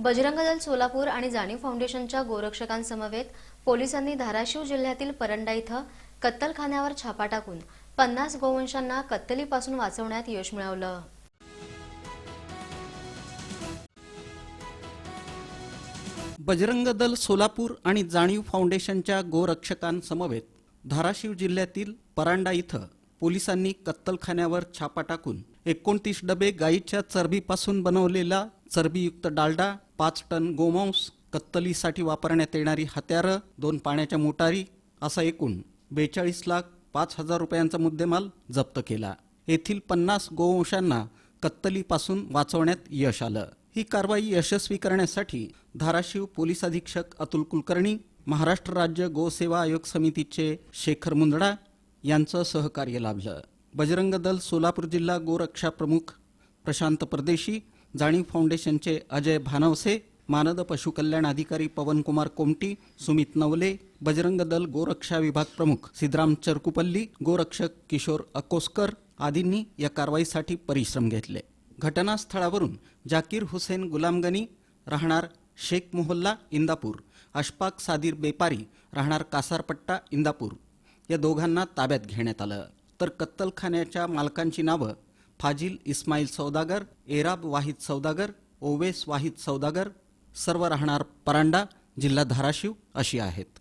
बजरंग दल सोलापूर आणि जाणीव फाउंडेशनच्या गोरक्षकांसमवेत पोलिसांनी धाराशिव जिल्ह्यातील परंडा इथं कत्तलखान्यावर छापा टाकून पन्नास गोवंशांना कत्तलीपासून वाचवण्यात यश मिळवलं. बजरंग दल सोलापूर आणि जाणीव फाउंडेशनच्या गोरक्षकांसमवेत धाराशिव जिल्ह्यातील परांडा इथं पोलिसांनी कत्तलखान्यावर छापा टाकून एकोणतीस डबे गाईच्या चरबीपासून बनवलेला चरबीयुक्त डालडा पाच टन गोमांस कत्तलीसाठी वापरण्यात येणारी हत्यारं दोन पाण्याच्या मोटारी असा एकूण बेचाळीस लाख पाच हजार रुपयांचा मुद्देमाल जप्त केला. येथील पन्नास गोवंशांना कत्तलीपासून वाचवण्यात यश आलं. ही कारवाई यशस्वी करण्यासाठी धाराशिव पोलीस अधीक्षक अतुल कुलकर्णी महाराष्ट्र राज्य गोसेवा आयोग समितीचे शेखर मुंदडा यांचं सहकार्य लाभलं. बजरंग दल सोलापूर जिल्हा गोरक्षा प्रमुख प्रशांत परदेशी जाणीव फाउंडेशनचे अजय भानवसे मानद पशुकल्याण अधिकारी पवनकुमार कोमटी सुमित नवले बजरंग दल गोरक्षा विभाग प्रमुख सिद्धराम चरकुपल्ली गोरक्षक किशोर अकोस्कर आदींनी या कारवाईसाठी परिश्रम घेतले. घटनास्थळावरून जाकीर हुसेन गुलामगनी राहणार शेख मोहल्ला इंदापूर अशफाक सादिर बेपारी राहणार कासारपट्टा इंदापूर. या दोघांना ताब्यात घेण्यात आलं. तर कत्तलखान्याच्या मालकांची नावं फाजिल इस्माईल सौदागर एराब वाहिद सौदागर ओवेस वाहिद सौदागर सर्व राहणार परांडा जिल्हा धाराशिव अशी आहेत.